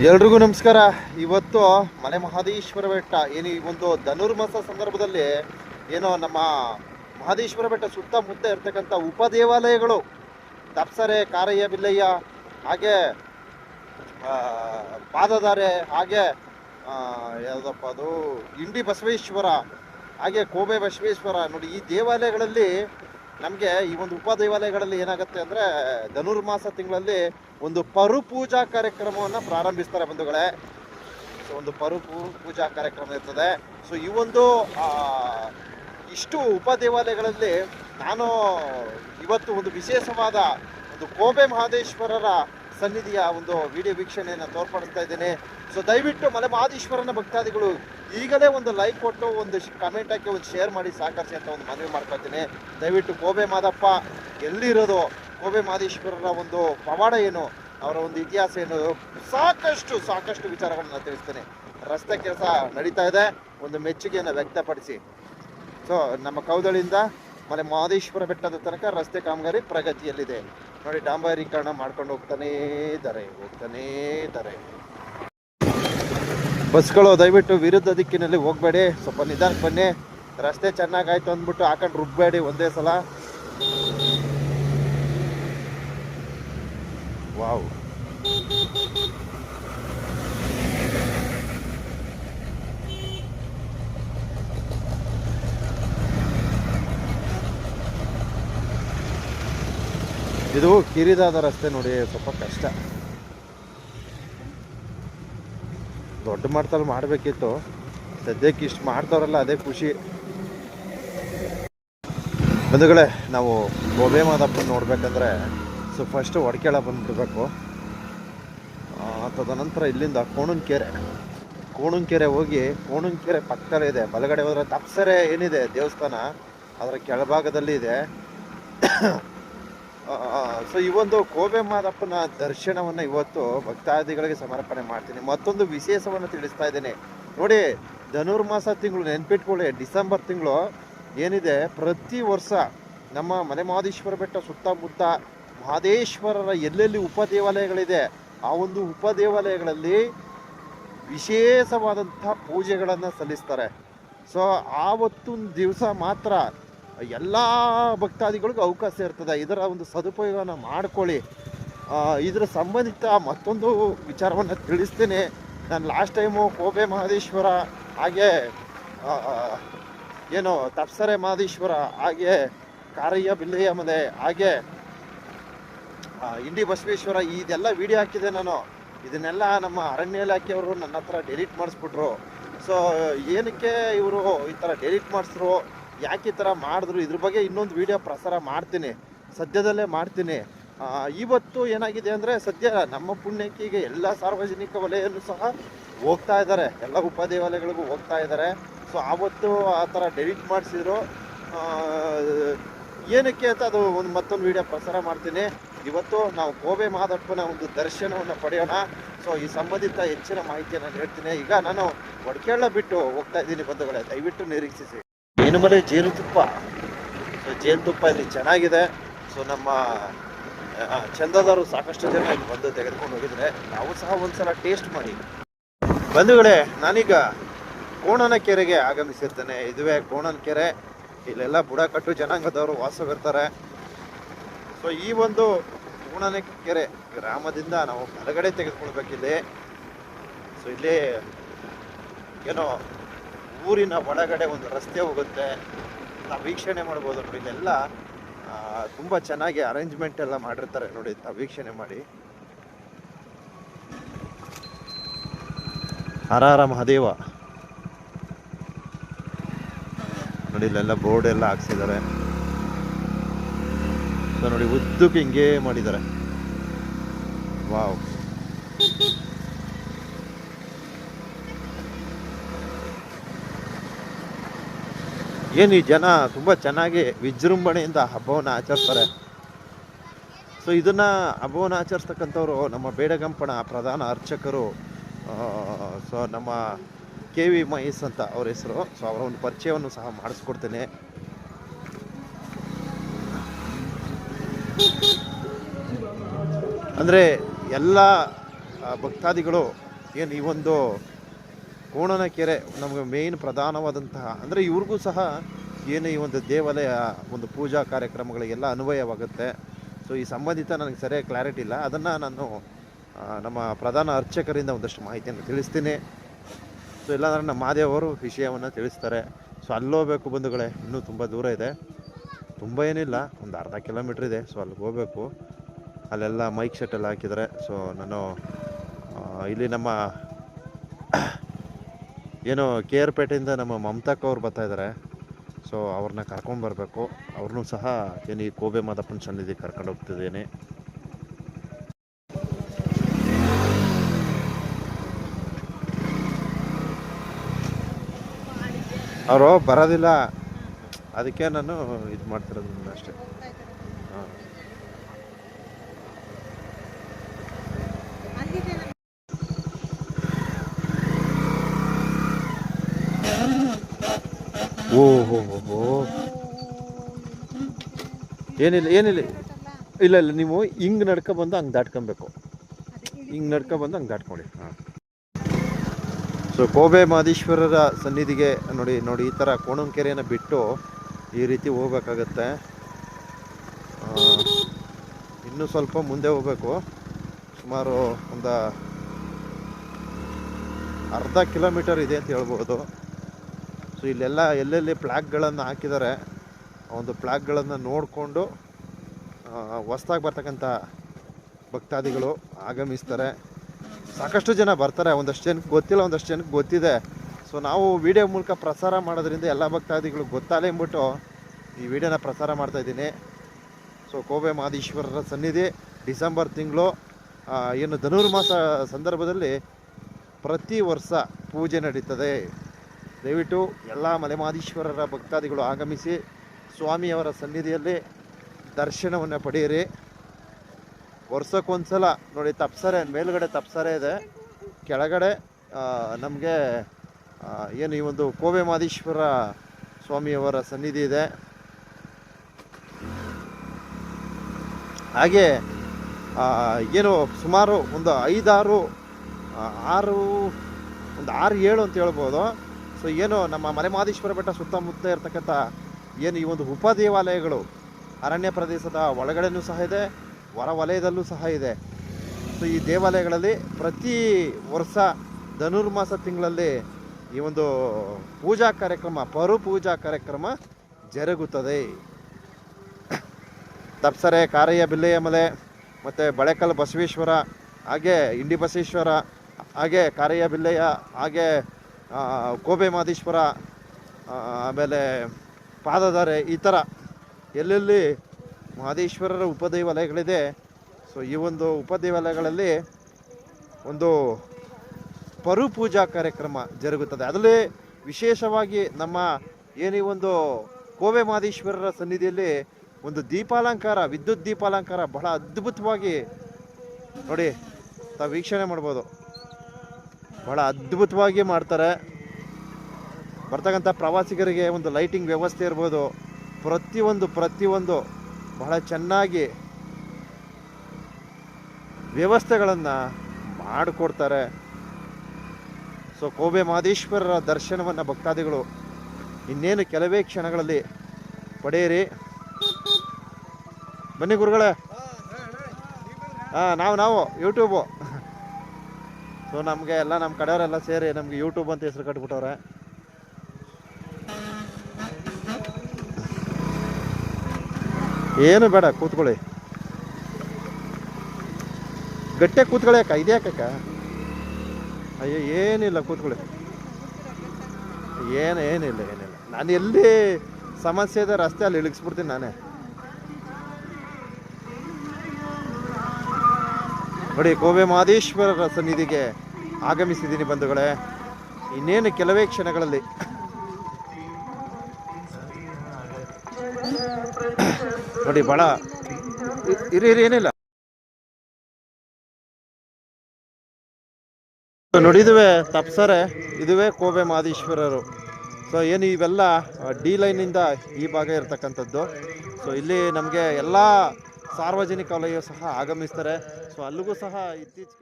ಎಲ್ರಿಗೂ ನಮಸ್ಕಾರ. ಇವತ್ತು ಮಲೆ ಮಹದೇಶ್ವರ ಬೆಟ್ಟ, ಏನು ಈ ಒಂದು ಧನುರ್ಮಾಸ ಸಂದರ್ಭದಲ್ಲಿ ಏನೋ ನಮ್ಮ ಮಹದೇಶ್ವರ ಬೆಟ್ಟ ಸುತ್ತಮುತ್ತ ಇರ್ತಕ್ಕಂಥ ಉಪದೇವಾಲಯಗಳು, ತಪ್ಸರೆ, ಕಾರಯ್ಯ, ಬಿಲ್ಲಯ್ಯ, ಹಾಗೆ ಪಾದಧಾರೆ, ಹಾಗೆ ಯಾವುದಪ್ಪ ಅದು, ಇಂಡಿ ಬಸವೇಶ್ವರ, ಹಾಗೆ ಕೋಬೆ ಬಸವೇಶ್ವರ. ನೋಡಿ, ಈ ದೇವಾಲಯಗಳಲ್ಲಿ ನಮಗೆ ಈ ಒಂದು ಉಪ ದೇವಾಲಯಗಳಲ್ಲಿ ಏನಾಗುತ್ತೆ ಅಂದರೆ ಧನುರ್ಮಾಸ ತಿಂಗಳಲ್ಲಿ ಒಂದು ಪರು ಪೂಜಾ ಕಾರ್ಯಕ್ರಮವನ್ನು ಪ್ರಾರಂಭಿಸ್ತಾರೆ ಬಂಧುಗಳೇ. ಸೊ ಒಂದು ಪರು ಪೂಜಾ ಕಾರ್ಯಕ್ರಮ ಇರ್ತದೆ. ಸೊ ಈ ಒಂದು ಇಷ್ಟು ಉಪ ದೇವಾಲಯಗಳಲ್ಲಿ ನಾನು ಇವತ್ತು ಒಂದು ವಿಶೇಷವಾದ ಒಂದು ಕೋಬೆ ಮಹದೇಶ್ವರರ ಸನ್ನಿಧಿಯ ಒಂದು ವಿಡಿಯೋ ವೀಕ್ಷಣೆಯನ್ನು ತೋರ್ಪಡಿಸ್ತಾ ಇದ್ದೇನೆ. ಸೊ ದಯವಿಟ್ಟು ಮಲೆ ಮಹಾದೇಶ್ವರನ ಭಕ್ತಾದಿಗಳು ಈಗಲೇ ಒಂದು ಲೈಕ್ ಕೊಟ್ಟು ಒಂದು ಕಮೆಂಟ್ ಹಾಕಿ ಒಂದು ಶೇರ್ ಮಾಡಿ ಸಹಕರಿಸಿ ಅಂತ ಒಂದು ಮನವಿ ಮಾಡ್ಕೊಳ್ತೀನಿ. ದಯವಿಟ್ಟು ಕೋಬೆ ಮಾದಪ್ಪ, ಎಲ್ಲಿರೋದು? ಕೋಬೆ ಮಾದೇಶ್ವರರ ಒಂದು ಪವಾಡ ಏನು? ಅವರ ಒಂದು ಇತಿಹಾಸ ಏನು? ಸಾಕಷ್ಟು ಸಾಕಷ್ಟು ವಿಚಾರಗಳನ್ನು ತಿಳಿಸ್ತೇನೆ. ರಸ್ತೆ ಕೆಲಸ ನಡೀತಾ ಇದೆ. ಒಂದು ಮೆಚ್ಚುಗೆಯನ್ನು ವ್ಯಕ್ತಪಡಿಸಿ. ಸೊ ನಮ್ಮ ಕೌದಳಿಯಿಂದ ಮಲೆ ಮಹದೇಶ್ವರ ಬೆಟ್ಟದ ತನಕ ರಸ್ತೆ ಕಾಮಗಾರಿ ಪ್ರಗತಿಯಲ್ಲಿದೆ. ನೋಡಿ, ಡಾಂಬರೀಕರಣ ಮಾಡ್ಕೊಂಡು ಹೋಗ್ತಾನೇ ಇದ್ದಾರೆ ಹೋಗ್ತಾನೇ ಇದ್ದಾರೆ. ಬಸ್ಗಳು ದಯವಿಟ್ಟು ವಿರುದ್ಧ ದಿಕ್ಕಿನಲ್ಲಿ ಹೋಗಬೇಡಿ. ಸ್ವಲ್ಪ ನಿಧಾನಕ್ಕೆ ಬನ್ನಿ. ರಸ್ತೆ ಚೆನ್ನಾಗಾಯ್ತು ಅಂದ್ಬಿಟ್ಟು ಹಾಕೊಂಡು ರುಬ್ಬೇಡಿ ಒಂದೇ ಸಲ. ವಾವ್. ಇದು ಕಿರಿದಾದ ರಸ್ತೆ ನೋಡಿ, ಸ್ವಲ್ಪ ಕಷ್ಟ. ದೊಡ್ಡ ಮಟ್ಟದಲ್ಲಿ ಮಾಡಬೇಕಿತ್ತು. ಸದ್ಯಕ್ಕೆ ಇಷ್ಟು ಮಾಡ್ತಾರಲ್ಲ ಅದೇ ಖುಷಿ. ಬಂಧುಗಳೇ, ನಾವು ಗೋಬೆ ಮಾದಪ್ಪನ ನೋಡಬೇಕಂದ್ರೆ, ಸೊ ಫಸ್ಟ್ ಒಡಕೆಳ ಬಂದ್ಬಿಡ್ಬೇಕು. ತದನಂತರ ಇಲ್ಲಿಂದ ಕೋಣನ್ಕೆರೆ ಕೋಣನ್ಕೆರೆ ಹೋಗಿ ಕೋಣನ್ಕೆರೆ ಪಕ್ಕದಲ್ಲೇ ಇದೆ. ಬಲಗಡೆ ಹೋದರೆ ತಪ್ಸರೆ ಏನಿದೆ ದೇವಸ್ಥಾನ? ಅದರ ಕೆಳಭಾಗದಲ್ಲಿ ಇದೆ. ಸೊ ಈ ಒಂದು ಕೋಬೆ ಮಾದಪ್ಪನ ದರ್ಶನವನ್ನು ಇವತ್ತು ಭಕ್ತಾದಿಗಳಿಗೆ ಸಮರ್ಪಣೆ ಮಾಡ್ತೀನಿ. ಮತ್ತೊಂದು ವಿಶೇಷವನ್ನು ತಿಳಿಸ್ತಾ ಇದ್ದೀನಿ. ನೋಡಿ, ಧನುರ್ಮಾಸ ತಿಂಗಳು ನೆನ್ಪಿಟ್ಕೊಳ್ಳಿ. ಡಿಸೆಂಬರ್ ತಿಂಗಳು ಏನಿದೆ? ಪ್ರತಿ ವರ್ಷ ನಮ್ಮ ಮನೆ ಮಹದೇಶ್ವರ ಬೆಟ್ಟ ಸುತ್ತಮುತ್ತ ಮಹದೇಶ್ವರರ ಎಲ್ಲೆಲ್ಲಿ ಉಪ ದೇವಾಲಯಗಳಿದೆ ಆ ಒಂದು ಉಪ ದೇವಾಲಯಗಳಲ್ಲಿ ವಿಶೇಷವಾದಂಥ ಪೂಜೆಗಳನ್ನು ಸಲ್ಲಿಸ್ತಾರೆ. ಸೊ ಆವತ್ತೊಂದು ದಿವಸ ಮಾತ್ರ ಎಲ್ಲ ಭಕ್ತಾದಿಗಳಿಗೂ ಅವಕಾಶ ಇರ್ತದೆ. ಇದರ ಒಂದು ಸದುಪಯೋಗನ ಮಾಡ್ಕೊಳ್ಳಿ. ಇದರ ಸಂಬಂಧಿತ ಮತ್ತೊಂದು ವಿಚಾರವನ್ನು ತಿಳಿಸ್ತೇನೆ. ನಾನು ಲಾಸ್ಟ್ ಟೈಮು ಕೋಬೆ ಮಹದೇಶ್ವರ ಹಾಗೆ ಏನು ತಪ್ಸರೆ ಮಹದೇಶ್ವರ ಹಾಗೆ ಕಾರಯ್ಯ ಬಿಲ್ಲಯ್ಯ ಮನೆ ಹಾಗೆ ಇಂಡಿ ಬಸವೇಶ್ವರ ಇದೆಲ್ಲ ವಿಡಿಯೋ ಹಾಕಿದೆ ನಾನು. ಇದನ್ನೆಲ್ಲ ನಮ್ಮ ಅರಣ್ಯ ಇಲಾಖೆಯವರು ನನ್ನ ಹತ್ರ ಡೆಲೀಟ್ ಮಾಡಿಸ್ಬಿಟ್ರು. ಸೊ ಏನಕ್ಕೆ ಇವರು ಈ ಥರ ಡೆಲೀಟ್ ಮಾಡಿಸಿದ್ರು ಯಾಕೆ ಈ ಥರ ಮಾಡಿದ್ರು? ಇದ್ರ ಬಗ್ಗೆ ಇನ್ನೊಂದು ವಿಡಿಯೋ ಪ್ರಸಾರ ಮಾಡ್ತೀನಿ. ಸದ್ಯದಲ್ಲೇ ಮಾಡ್ತೀನಿ. ಇವತ್ತು ಏನಾಗಿದೆ ಅಂದರೆ ಸದ್ಯ ನಮ್ಮ ಪುಣ್ಯಕ್ಕೆ ಈಗ ಎಲ್ಲ ಸಾರ್ವಜನಿಕ ವಲಯಲ್ಲೂ ಸಹ ಹೋಗ್ತಾ ಇದ್ದಾರೆ. ಎಲ್ಲ ಉಪದೇವಾಲಯಗಳಿಗೂ ಹೋಗ್ತಾ ಇದ್ದಾರೆ. ಸೊ ಆವತ್ತು ಆ ಥರ ಡೆಲಿಟ್ ಮಾಡಿಸಿದ್ರು. ಏನಕ್ಕೆ ಅಂತ ಅದು ಒಂದು ಮತ್ತೊಂದು ವಿಡಿಯೋ ಪ್ರಸಾರ ಮಾಡ್ತೀನಿ. ಇವತ್ತು ನಾವು ಕೋಬೆ ಮಾದಪ್ಪನ ಒಂದು ದರ್ಶನವನ್ನು ಪಡೆಯೋಣ. ಸೊ ಈ ಸಂಬಂಧಿತ ಹೆಚ್ಚಿನ ಮಾಹಿತಿಯನ್ನು ನಾನು ಹೇಳ್ತೀನಿ. ಈಗ ನಾನು ಒಡ್ಕೇಳ ಬಿಟ್ಟು ಹೋಗ್ತಾ ಇದ್ದೀನಿ ಬಂಧುಗಳೇ. ದಯವಿಟ್ಟು ನಿರೀಕ್ಷಿಸಿ. ಜೇನುಮಲೆ ಜೇನುತುಪ್ಪ ಸೊ ಜೇನುತುಪ್ಪ ಇಲ್ಲಿ ಚೆನ್ನಾಗಿದೆ. ಸೊ ನಮ್ಮ ಚಂದದವರು ಸಾಕಷ್ಟು ಜನ ಇಲ್ಲಿ ಬಂದು ತೆಗೆದುಕೊಂಡು ಹೋಗಿದ್ರೆ ನಾವು ಸಹ ಒಂದ್ಸಲ ಟೇಸ್ಟ್ ಮಾಡಿ. ಬಂಧುಗಳೇ, ನಾನೀಗ ಕೋಣನ ಕೆರೆಗೆ ಆಗಮಿಸಿರ್ತೇನೆ. ಇದುವೇ ಕೋಣನ ಕೆರೆ. ಇಲ್ಲೆಲ್ಲ ಬುಡಕಟ್ಟು ಜನಾಂಗದವರು ವಾಸವಿರ್ತಾರೆ. ಸೊ ಈ ಒಂದು ಕೋಣನ ಕೆರೆ ಗ್ರಾಮದಿಂದ ನಾವು ಹೊರಗಡೆ ತೆಗೆದುಕೊಳ್ಬೇಕಿದೆ. ಸೊ ಇಲ್ಲಿ ಏನೋ ಊರಿನ ಒಳಗಡೆ ಒಂದು ರಸ್ತೆ ಹೋಗುತ್ತೆ. ನಾವು ವೀಕ್ಷಣೆ ಮಾಡ್ಬೋದು ನೋಡಿ ಇಲ್ಲೆಲ್ಲ ತುಂಬ ಚೆನ್ನಾಗಿ ಅರೇಂಜ್ಮೆಂಟ್ ಎಲ್ಲ ಮಾಡಿರ್ತಾರೆ ನೋಡಿ ನಾವು ವೀಕ್ಷಣೆ ಮಾಡಿ. ಹರ ಹರ ಮಹಾದೇವ. ನೋಡಿ, ಇಲ್ಲೆಲ್ಲ ಬೋರ್ಡ್ ಎಲ್ಲ ಹಾಕ್ಸಿದ್ದಾರೆ. ನೋಡಿ, ಉದ್ದಕ್ಕೆ ಹಿಂಗೇ ಮಾಡಿದ್ದಾರೆ. ವಾವ್. ಏನು ಈ ಜನ ತುಂಬ ಚೆನ್ನಾಗಿ ವಿಜೃಂಭಣೆಯಿಂದ ಹಬ್ಬವನ್ನು ಆಚರಿಸ್ತಾರೆ. ಸೊ ಇದನ್ನು ಹಬ್ಬವನ್ನು ಆಚರಿಸ್ತಕ್ಕಂಥವ್ರು ನಮ್ಮ ಬೇಡಗಂಪಣ ಪ್ರಧಾನ ಅರ್ಚಕರು ಸೊ ನಮ್ಮ ಕೆ ವಿ ಮಹೇಶ್ ಅಂತ ಅವ್ರ ಹೆಸರು. ಸೊ ಅವರ ಒಂದು ಪರಿಚಯವನ್ನು ಸಹ ಮಾಡಿಸ್ಕೊಡ್ತೇನೆ. ಅಂದರೆ ಎಲ್ಲ ಭಕ್ತಾದಿಗಳು ಏನು ಈ ಒಂದು ಕೋಣನ ಕೆರೆ ನಮಗೆ ಮೇಯ್ನ್ ಪ್ರಧಾನವಾದಂತಹ, ಅಂದರೆ ಇವ್ರಿಗೂ ಸಹ ಏನು ಈ ಒಂದು ದೇವಾಲಯ, ಒಂದು ಪೂಜಾ ಕಾರ್ಯಕ್ರಮಗಳಿಗೆಲ್ಲ ಅನ್ವಯವಾಗುತ್ತೆ. ಸೊ ಈ ಸಂಬಂಧಿತ ನನಗೆ ಸರಿಯಾಗಿ ಕ್ಲಾರಿಟಿ ಇಲ್ಲ. ಅದನ್ನು ನಾನು ನಮ್ಮ ಪ್ರಧಾನ ಅರ್ಚಕರಿಂದ ಒಂದಷ್ಟು ಮಾಹಿತಿಯನ್ನು ತಿಳಿಸ್ತೀನಿ. ಸೊ ಇಲ್ಲಾಂದ್ರೆ ನಮ್ಮ ಮಾದೇವರು ವಿಷಯವನ್ನು ತಿಳಿಸ್ತಾರೆ. ಸೊ ಅಲ್ಲೋಗ್ಬೇಕು ಬಂಧುಗಳೇ. ಇನ್ನೂ ತುಂಬ ದೂರ ಇದೆ. ತುಂಬ ಏನಿಲ್ಲ. ಒಂದು ಅರ್ಧ ಕಿಲೋಮೀಟ್ರ್ ಇದೆ. ಸೊ ಅಲ್ಲಿಗೆ ಹೋಗಬೇಕು. ಅಲ್ಲೆಲ್ಲ ಮೈಕ್ ಸೆಟ್ ಎಲ್ಲ ಹಾಕಿದ್ದಾರೆ. ಸೊ ನಾನು ಇಲ್ಲಿ ನಮ್ಮ ಏನು ಕೆ ಆರ್ ಪೇಟೆಯಿಂದ ನಮ್ಮ ಮಮತಾಕ್ ಅವ್ರು ಬರ್ತಾ ಇದ್ದಾರೆ ಸೊ ಅವ್ರನ್ನ ಕರ್ಕೊಂಬರ್ಬೇಕು ಅವ್ರನ್ನೂ ಸಹ ಏನು ಈ ಕೋಬೆ ಮಾದಪ್ಪನ ಸನ್ನಿಧಿ ಕರ್ಕೊಂಡು ಹೋಗ್ತಿದ್ದೇನೆ. ಅವರು ಬರೋದಿಲ್ಲ. ಅದಕ್ಕೆ ನಾನು ಇದು ಮಾಡ್ತಿರೋದು ಅಷ್ಟೇ. ಹಾಂ. ಓ ಹೋ ಹೋ ಹೋ ಏನಿಲ್ಲ ಏನಿಲ್ಲ. ಇಲ್ಲ ಇಲ್ಲ, ನೀವು ಹಿಂಗೆ ನಡ್ಕೊ ಬಂದು ಹಂಗೆ ದಾಟ್ಕೊಬೇಕು. ಹಿಂಗೆ ನಡ್ಕೊ ಬಂದು ಹಂಗೆ ದಾಟ್ಕೊಳ್ಳಿ. ಹಾಂ. ಸೊ ಕೋಬೆ ಮಹದೇಶ್ವರರ ಸನ್ನಿಧಿಗೆ ನೋಡಿ ನೋಡಿ, ಈ ಥರ ಕೋಣಂಕೆರೆಯನ್ನು ಬಿಟ್ಟು ಈ ರೀತಿ ಹೋಗ್ಬೇಕಾಗತ್ತೆ. ಇನ್ನೂ ಸ್ವಲ್ಪ ಮುಂದೆ ಹೋಗ್ಬೇಕು. ಸುಮಾರು ಒಂದು ಅರ್ಧ ಕಿಲೋಮೀಟರ್ ಇದೆ ಅಂತ ಹೇಳ್ಬೋದು. ಸೊ ಇಲ್ಲೆಲ್ಲ ಎಲ್ಲೆಲ್ಲಿ ಫ್ಲ್ಯಾಗ್ಗಳನ್ನು ಹಾಕಿದ್ದಾರೆ, ಒಂದು ಫ್ಲಾಗ್ಗಳನ್ನು ನೋಡಿಕೊಂಡು ಹೊಸ್ದಾಗಿ ಬರ್ತಕ್ಕಂಥ ಭಕ್ತಾದಿಗಳು ಆಗಮಿಸ್ತಾರೆ. ಸಾಕಷ್ಟು ಜನ ಬರ್ತಾರೆ, ಒಂದಷ್ಟು ಜನಕ್ಕೆ ಗೊತ್ತಿಲ್ಲ, ಒಂದಷ್ಟು ಜನಕ್ಕೆ ಗೊತ್ತಿದೆ. ಸೊ ನಾವು ವಿಡಿಯೋ ಮೂಲಕ ಪ್ರಸಾರ ಮಾಡೋದ್ರಿಂದ ಎಲ್ಲ ಭಕ್ತಾದಿಗಳು ಗೊತ್ತಾಲೆ ಅಂದ್ಬಿಟ್ಟು ಈ ವಿಡಿಯೋನ ಪ್ರಸಾರ ಮಾಡ್ತಾ ಇದ್ದೀನಿ. ಸೊ ಕೋಬೆ ಮಹದೇಶ್ವರರ ಸನ್ನಿಧಿ, ಡಿಸೆಂಬರ್ ತಿಂಗಳು ಏನು ಧನುರ್ಮಾಸ ಸಂದರ್ಭದಲ್ಲಿ ಪ್ರತಿ ವರ್ಷ ಪೂಜೆ ನಡೀತದೆ. ದಯವಿಟ್ಟು ಎಲ್ಲ ಮಲೆಮಾದೀಶ್ವರರ ಭಕ್ತಾದಿಗಳು ಆಗಮಿಸಿ ಸ್ವಾಮಿಯವರ ಸನ್ನಿಧಿಯಲ್ಲಿ ದರ್ಶನವನ್ನು ಪಡೆಯಿರಿ. ವರ್ಷಕ್ಕೊಂದ್ಸಲ ನೋಡಿ, ತಪ್ಸರೆ, ಮೇಲುಗಡೆ ತಪ್ಸರೆ ಇದೆ. ಕೆಳಗಡೆ ನಮಗೆ ಏನು ಈ ಒಂದು ಕೋವೆ ಮಾದೀಶ್ವರ ಸ್ವಾಮಿಯವರ ಸನ್ನಿಧಿ ಇದೆ. ಹಾಗೆ ಏನು ಸುಮಾರು ಒಂದು ಐದಾರು ಆರು, ಒಂದು ಆರು ಏಳು ಅಂತ ಹೇಳ್ಬೋದು. ಸೊ ಏನು ನಮ್ಮ ಮಲೆಮಹದೇಶ್ವರ ಬೆಟ್ಟ ಸುತ್ತಮುತ್ತ ಇರತಕ್ಕಂಥ ಏನು ಈ ಒಂದು ಉಪ ದೇವಾಲಯಗಳು, ಅರಣ್ಯ ಪ್ರದೇಶದ ಒಳಗಡೆನೂ ಸಹ ಇದೆ, ಹೊರ ವಲಯದಲ್ಲೂ ಸಹ ಇದೆ. ಸೊ ಈ ದೇವಾಲಯಗಳಲ್ಲಿ ಪ್ರತಿ ವರ್ಷ ಧನುರ್ಮಾಸ ತಿಂಗಳಲ್ಲಿ ಈ ಒಂದು ಪೂಜಾ ಕಾರ್ಯಕ್ರಮ, ಪರು ಪೂಜಾ ಕಾರ್ಯಕ್ರಮ ಜರುಗುತ್ತದೆ. ತಪ್ಸರೆ, ಕಾರಯ್ಯ ಬಿಲ್ಲೆಯ ಮಲೆ, ಮತ್ತು ಬಳೆಕಲ್ ಬಸವೇಶ್ವರ, ಹಾಗೆ ಇಂಡಿ ಬಸವೇಶ್ವರ, ಹಾಗೆ ಕಾರಯ್ಯ ಬಿಲ್ಲೆಯ ಹಾಗೆ ಕೋಬೆ ಮಾದೇಶ್ವರ ಆಮೇಲೆ ಪಾದಧಾರೆ ಈ ಥರ ಎಲ್ಲೆಲ್ಲಿ ಮಹದೇಶ್ವರರ ಉಪದೇವಾಲಯಗಳಿದೆ. ಸೊ ಈ ಒಂದು ಉಪದೇವಾಲಯಗಳಲ್ಲಿ ಒಂದು ಪರು ಪೂಜಾ ಕಾರ್ಯಕ್ರಮ ಜರುಗುತ್ತದೆ. ಅದರಲ್ಲಿ ವಿಶೇಷವಾಗಿ ನಮ್ಮ ಏನು ಒಂದು ಕೋವೆ ಮಹದೇಶ್ವರರ ಸನ್ನಿಧಿಯಲ್ಲಿ ಒಂದು ದೀಪಾಲಂಕಾರ, ವಿದ್ಯುತ್ ದೀಪಾಲಂಕಾರ ಬಹಳ ಅದ್ಭುತವಾಗಿ ನೋಡಿ ತಾವು ವೀಕ್ಷಣೆ ಮಾಡ್ಬೋದು. ಬಹಳ ಅದ್ಭುತವಾಗಿ ಮಾಡ್ತಾರೆ. ಬರ್ತಕ್ಕಂಥ ಪ್ರವಾಸಿಗರಿಗೆ ಒಂದು ಲೈಟಿಂಗ್ ವ್ಯವಸ್ಥೆ ಇರ್ಬೋದು. ಪ್ರತಿಯೊಂದು ಪ್ರತಿಯೊಂದು ಬಹಳ ಚೆನ್ನಾಗಿ ವ್ಯವಸ್ಥೆಗಳನ್ನು ಮಾಡಿಕೊಡ್ತಾರೆ. ಸೊ ಕೋಬೆ ಮಹದೇಶ್ವರರ ದರ್ಶನವನ್ನು ಭಕ್ತಾದಿಗಳು ಇನ್ನೇನು ಕೆಲವೇ ಕ್ಷಣಗಳಲ್ಲಿ ಪಡೆಯಿರಿ. ಬನ್ನಿ ಗುರುಗಳೇ. ಹಾಂ ನಾವು ನಾವು ಯೂಟ್ಯೂಬು ಸೊ ನಮಗೆ ಎಲ್ಲ ನಮ್ಮ ಕಡೆಯವರೆಲ್ಲ ಸೇರಿ ನಮಗೆ ಯೂಟ್ಯೂಬ್ ಅಂತ ಹೆಸರು ಕಟ್ಬಿಟ್ಟವ್ರೆ. ಏನು ಬೇಡ, ಕೂತ್ಕೊಳ್ಳಿ. ಗಟ್ಟೆ ಕೂತ್ಕೊಳ್ಳಿ ಅಕ್ಕ ಇದ್ಯಾಕಕ್ಕ ಅಯ್ಯೋ, ಏನಿಲ್ಲ, ಕೂತ್ಕೊಳ್ಳಿ. ಏನು, ಏನಿಲ್ಲ ಏನಿಲ್ಲ. ನಾನು ಎಲ್ಲಿ ಸಮಸ್ಯೆ ಇದೆ ರಸ್ತೆ ಅಲ್ಲಿ ಇಳಿಸ್ಬಿಡ್ತೀನಿ ನಾನೇ. ನೋಡಿ, ಕೋವೆ ಮಹದೇಶ್ವರರ ಸನ್ನಿಧಿಗೆ ಆಗಮಿಸಿದ್ದೀನಿ ಬಂಧುಗಳೇ. ಇನ್ನೇನು ಕೆಲವೇ ಕ್ಷಣಗಳಲ್ಲಿ. ನೋಡಿ, ಬಹಳ ಇರಿ ಏನಿಲ್ಲ. ನೋಡಿದುವೆ ತಪ್ಸರೆ, ಇದುವೇ ಕೋವೆ ಮಹದೇಶ್ವರರು. ಸೊ, ಏನು ಇವೆಲ್ಲ ಡಿ ಲೈನಿಂದ ಈ ಭಾಗ ಇರ್ತಕ್ಕಂಥದ್ದು. ಸೊ, ಇಲ್ಲಿ ನಮಗೆ ಎಲ್ಲ ಸಾರ್ವಜನಿಕ ವಲಯ ಸಹ ಆಗಮಿಸ್ತಾರೆ. ಸೊ ಅಲ್ಲಿಗೂ ಸಹ ಇತ್ತೀಚೆಗೆ